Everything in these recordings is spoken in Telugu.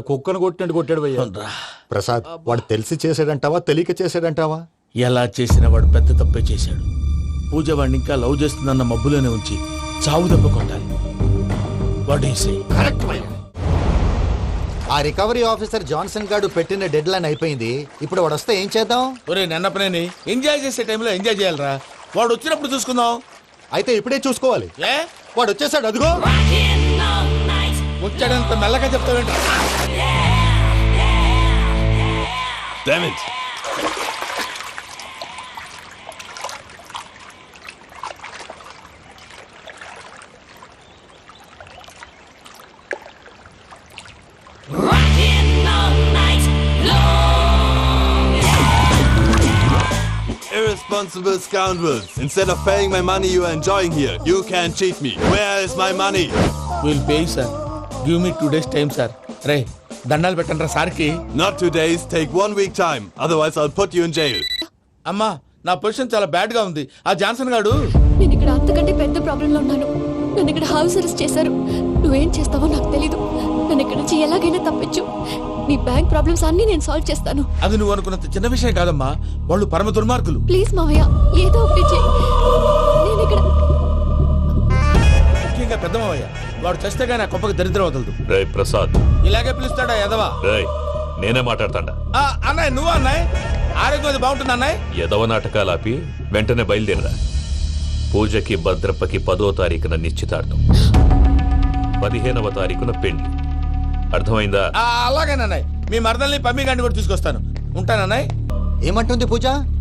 కుక్కను కొట్టినట్టు కొట్టాడు భయ్యా. ప్రసాద్ వాడు తెలిసి చేసాడంటావా తెలియక చేసాడంటావా ఎలా చేసిన వాడు పెద్ద తప్పే చేశాడు. పూజ వాడిని ఇంకా లవ్ చేస్తుందన్న మబ్బులోనే ఉంచి చావు దెబ్బ కొట్టాలి. ఆ రికవరీ ఆఫీసర్ జాన్సన్ గారు పెట్టిన డెడ్ లైన్ అయిపోయింది. ఇప్పుడు వాడు వస్తే ఏం చేద్దాం? ఒరే నిన్నపనేని ఎంజాయ్ చేసే టైంలో ఎంజాయ్ చేయాలరా. వాడు వచ్చినప్పుడు చూసుకుందాం. అయితే ఇప్పుడే చూసుకోవాలి. ఏ? వాడు వచ్చేసాడు అదిగో. వచ్చాడంత మెల్లగా చెప్తావేంట? Damn it! Irresponsible scoundrels! Instead of paying my money you are enjoying here, you can cheat me. Where is my money? We'll pay, sir. Give me two days' time, sir. Right. దండాలు పెట్టండి రా సార్కి. Not two days, take one week time. Otherwise, I'll put you in jail. అమ్మా నా పొజిషన్ చాలా బ్యాడ్గా ఉంది. ఆ జాన్సన్ గాడు? నేను ఇక్కడ అంతకంటే పెద్ద ప్రాబ్లంలో ఉన్నాను. నన్ను ఇక్కడ హౌస్ అరెస్ట్ చేశారు. నువ్వేం చేస్తావో నాకు తెలీదు. నన్ను ఇక్కడ నుంచి ఎలాగైనా తప్పించు. నీ బ్యాంక్ ప్రాబ్లమ్స్ అన్నీ నేను సాల్వ్ చేస్తాను. అది నువ్వు అనుకున్నంత చిన్న విషయం కాదమ్మా. వాళ్ళు పరమ దుర్మార్గులు. ప్లీజ్ మావయ్య ఏదో ఒకటి చెయ్యి నేను ఇక్కడ ముఖ్యంగా పెద్దమయ్య వాడు చస్తే కానీ ఆ కొంపకి దరిద్రం వదలదు. రే ప్రసాద్. ఇలాగే పిలుస్తాడా ఎదవా రే నేనే మాట్లాడతాడా. ఆ, అన్నయ్య నువ్వు అన్నయ్య? ఆరోగ్యం అది బాగుంటుంది అన్నయ్య? ఎదవ నాటకాలు ఆపి వెంటనే బయలుదేరరా. పూజకి భద్రప్పకి పదో తారీఖున నిశ్చితార్థం. పదిహేనవ తారీఖున పెళ్ళి అర్థమైందా? ఆ, అలాగేనన్నయ్య మీ మరదల్ని పమ్మి గాండి కూడా తీసుకొస్తాను. ఉంటానన్నయ్య ఏమంటుంది పూజ?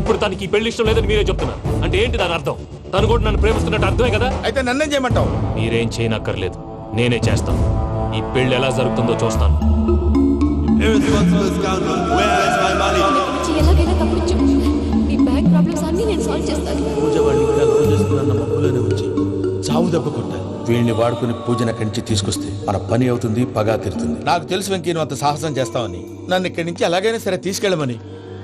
ఇప్పుడు తనకి ఈ పెళ్ళి ఇష్టం లేదని మీరే చెప్తున్నారు. అంటే ఏంటి దాని అర్థం? తను కూడా నన్ను ప్రేమిస్తున్నట్టు అర్థమే కదా? అయితే నన్నేం చేయమంటావు? మీరేం చేయనక్కర్లేదు. నేనే చేస్తాను. ఈ పెళ్ళి ఎలా జరుగుతుందో చూస్తాను. Irresponsible scoundrel, where is my money? ఇక్కడ నుంచి ఎలాగైనా తప్పించు నీ బ్యాంక్ ప్రాబ్లమ్స్ అన్నీ నేను సాల్వ్ చేస్తాను పూజ వాడిని ఇంకా లవ్ చేస్తుందన్న మబ్బులోనే వచ్చి చావు దెబ్బ కొట్టాలి వీళ్ళని వాడుకుని పూజన కంచి తీసుకొస్తే మన పని అవుతుంది పగా తీరుతుంది. నాకు తెలుసు వెంకీ నువ్వు అంత సాహసం చేస్తావని. నన్ను ఇక్కడి నుంచి ఎలాగైనా సరే తీసుకెళ్ళమని.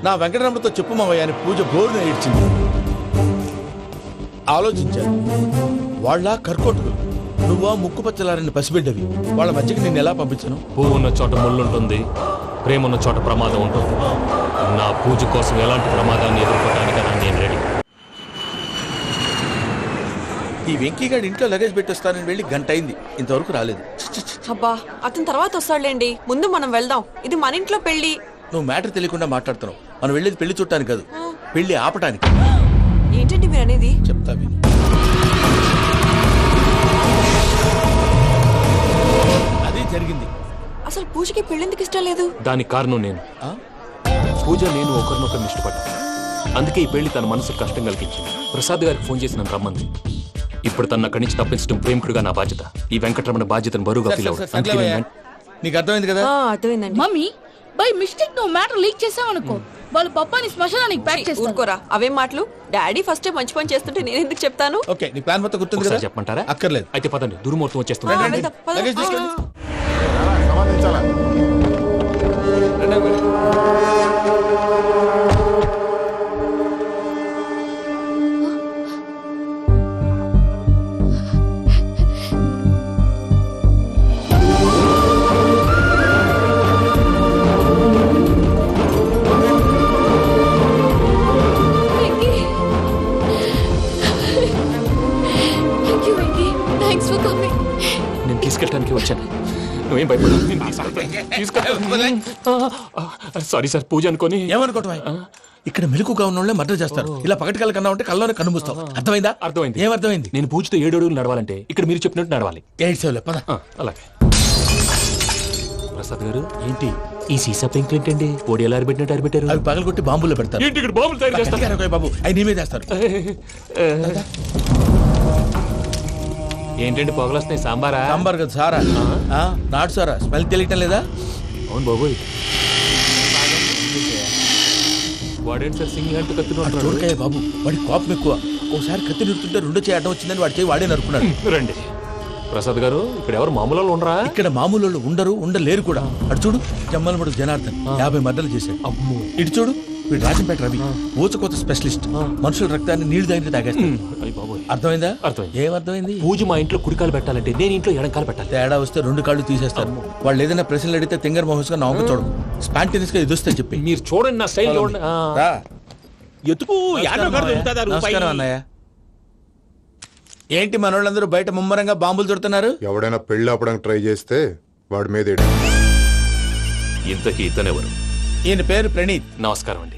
నా వెంకటరమణతో చెప్పు మావయ్య అని పూజ బోరున ఏడ్చింది. ఆలోచించాను. వాళ్ళ కర్కోటకులు నువ్వా ముక్కు పచ్చలారని పసిబిడ్డవి. వాళ్ళ మధ్యకి నేను ఎలా పంపించను? పువ్వు ఉన్న చోట ముళ్ళు ఉంటుంది ప్రేమ ఉన్న చోట ప్రమాదం ఉంటుంది. నా పూజ కోసం ఎలాంటి ప్రమాదాన్ని ఎదుర్కోవడానికైనా నేను రెడీ. ఈ వెంకీగాడి ఇంట్లో లగేజ్ పెట్టొస్తానని వెళ్ళి గంట అయింది ఇంతవరకు రాలేదు. అబ్బా అతని తర్వాత వస్తాడులేండి. ముందు మనం వెళ్దాం. ఇది మన ఇంట్లో పెళ్ళి నువ్వు మ్యాటర్ తెలియకుండా మాట్లాడుతున్నావు మనం వెళ్ళేది పెళ్ళి చుట్టానికి కాదు పెళ్ళి ఆపటానికి ఏంటండి మీరు అనేది చెప్తా విను అది జరిగింది అసలు పూజకి పెళ్ళెందుకు ఇష్టం లేదు దానికి కారణం నేను ఆ? పూజ నేను ఒకరినొకరిని ఇష్టపడ్డా అందుకే ఈ పెళ్ళి తన మనసుకు కష్టం కలిగించింది ప్రసాద్ గారికి ఫోన్ చేసి నన్ను రమ్మంది ఇప్పుడు తన అక్కడి నుంచి తప్పించడం ప్రేమికుడుగా నా బాధ్యత ఈ వెంకటరమణ బాధ్యతను బరువుగా ఫీల్ అందుకే. నేను నీకు అర్థమైంది కదా ఆ, అర్థమైందండి మమ్మీ బై మిస్టేక్ నువ్వు మ్యాటర్ లీక్ చేసావనుకో వాళ్ళు పప్పాని శ్మశానానికి ప్యాక్ చేస్తారు. ఊరుకోరా. అవేం మాటలు? డాడీ ఫస్ట్ మంచి పని చేస్తుంటే నేను ఎందుకు చెప్తాను? ఓకే నీ ప్లాన్ మొత్తం గుర్తుంది ఒకసారి కదా? చెప్పమంటారా? అక్కర్లేదు. అయితే పదండి దుర్ముహూర్తం ఆ, వచ్చేస్తుంది రండి, వెళ్దాం, పద. లగేజ్ నువ్వేం భయపడదు సారీ సార్ పూజ అనుకొని. ఏమనుకోవటం ఇక్కడ మెలకుగా ఉన్న వాళ్ళే మర్డర్ చేస్తారు. ఇలా పగటి కళ్ళ కన్నా ఉంటే కళ్ళలోనే కనుమూస్తావు అర్థమైందా? అర్థమైంది. ఏమర్థమైంది నేను పూజతో ఏడు అడుగులు నడవాలంటే ఇక్కడ మీరు చెప్పినట్టు నడవాలి. ఎయిట్ సెవెన్ పద. అలాగే. ప్రసాద్ గారు ఏంటి? ఈ సీసా పెంకులు ఏంటండి? పొడి ఎలా అరబెట్టినట్టు అరబెట్టారు అవి పగలగొట్టి బాంబులో పెడతారు. ఏంటి ఇక్కడ బాంబులు తయారు చేస్తారు? బాబు అవి నీ మీద ఏంటండి పొగలు వస్తున్నాయి సాంబారా? సాంబార్ కదా సారా? ఆ, నాటు సారా? స్మెల్ తెలియటం లేదా? అవును బాబోయ్. వాడేంటి సార్ హ్యాండ్ అటు కత్తినట్టు చూడకాయ బాబు. వాడి కోపం ఎక్కువ. ఒకసారి కత్తి నిరుతుంటే రెండో చేయి అడ్డం వచ్చిందని వాడి చేయి వాడే నరుకున్నాడు రండి. ప్రసాద్ గారు ఇక్కడ ఎవరు మామూలు వాళ్ళు ఉండరా? ఇక్కడ మామూలు వాళ్ళు ఉండరు ఉండలేరు కూడా. అటు చూడు జమ్మలమడు జనార్దన్ యాభై మర్డర్లు చేశాడు. అమ్మో. ఇటు చూడు వీడు రాజంపేట రవి. ఊచకోత స్పెషలిస్ట్. మనుషుల రక్తాన్ని నీళ్ళు దగ్గర తాగేస్తాడు. అర్థమైందా? అర్థమైంది. ఏమర్థమైంది పూజ మా ఇంట్లో కుడికాలు పెట్టాలంటే నేను ఇంట్లో ఎడంకాలు పెట్టాలి. తేడా వస్తే రెండు కాళ్ళు తీసేస్తారు. వాళ్ళు ఏదైనా ప్రశ్నలు అడిగితే తింగర్ మహోస్గా నవ్వు చూడదు స్పాంటినియస్గా ఎదుస్తా చెప్పి. మీరు చూడండి నా స్టైల్ చూడండి. ఎతుకు అన్నయ్య. ఏంటి మనోళ్ళందరూ బయట ముమ్మరంగా బాంబులు దొరుకుతున్నారు? ఎవడైనా పెళ్ళి ఆపడానికి ట్రై చేస్తే వాడి మీద. ఇంతకీ ఇతనెవరు? ఈయన పేరు ప్రణీత్. నమస్కారం అండి.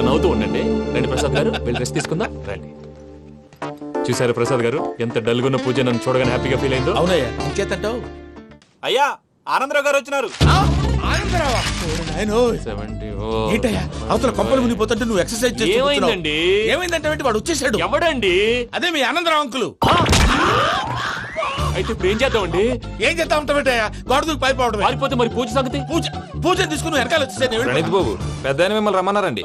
అలా నవ్వుతూ ఉండండి. రండి ప్రసాద్ గారు వెళ్ళి రెస్ట్ తీసుకుందాం. రండి. చూసారు ప్రసాద్ గారు? ఎంత డల్గున్న పూజ నన్ను చూడగానే హ్యాపీగా ఫీల్ అయిందో. అవునయ్యా ఇంకేతంటావు అయ్యా ఆనందరావు గారు వచ్చినారు. అవతల మునిగిపోతుంటే నువ్వు ఎక్సర్సైజ్. ఏమైందండి? ఏమైందంటే? వాడు వచ్చేసాడు ఎవడండి? అదే మీ ఆనందరావు అంకులు. అయితే ఇప్పుడు ఏం చేద్దామండి? ఏం చేస్తా ఉంటావేటయ్యా గోడ దూకి పైపోవడం పారిపోతే మరి పూజ సంగతి? పూజ పూజ తీసుకుని వెనకాల వచ్చేసాను ప్రణీత్ బాబు పెద్ద మిమ్మల్ని రమ్మన్నారండి.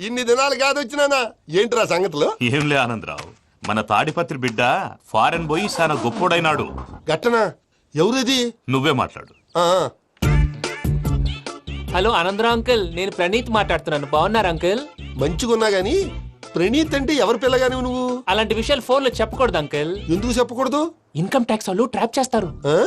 ఇన్ని దినాలు కాదు వచ్చినానా? ఏంట్రా సంగతులు? ఏంలే ఆనందరావు. మన తాడిపత్రి బిడ్డ ఫారెన్ పోయి చాలా గొప్పోడైనాడు. గట్టనా ఎవరిది? నువ్వే మాట్లాడు. ఆ, హలో ఆనందరావు అంకుల్ నేను ప్రణీత్ మాట్లాడుతున్నాను. బాగున్నారు అంకుల్? మంచిగున్నా గాని ప్రణీత్ అంటే ఎవరి పిల్లగాని నువ్వు? అలాంటి విషయాలు ఫోన్లో చెప్పకూడదు అంకుల్. ఎందుకు చెప్పకూడదు? ఇన్కమ్ ట్యాక్స్ వాళ్ళు ట్రాప్ చేస్తారు. ఆ?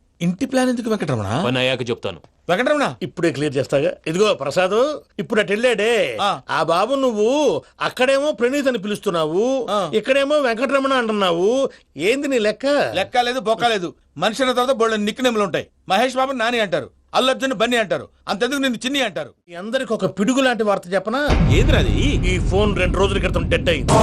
ఇంటి ప్లాన్ ఎందుకు వెంకటరమణ? పని అయ్యాక చెప్తాను. వెంకటరమణ! ఇప్పుడే క్లియర్ చేస్తాగా. ఇదిగో ప్రసాద్ ఇప్పుడు అటు వెళ్ళాడే. ఆ. ఆ బాబు నువ్వు అక్కడేమో ప్రణీత్ అని పిలుస్తున్నావు. ఆ. ఇక్కడేమో వెంకటరమణ అంటున్నావు. ఏంది నీ లెక్క? లెక్క లేదు బొక్క లేదు. మనిషి అన్న తర్వాత బోళ్ళ నిక్నెములు ఉంటాయి. మహేష్ బాబు నాని అంటారు. అల్లు అర్జున్ బన్నీ అంటారు. అంతెందుకు నిన్ను చిన్ని అంటారు? మీ అందరికి ఒక పిడుగు లాంటి వార్త చెప్పనా? ఏంద్రది ఈ ఫోన్ రెండు రోజుల క్రితం డెడ్ అయింది.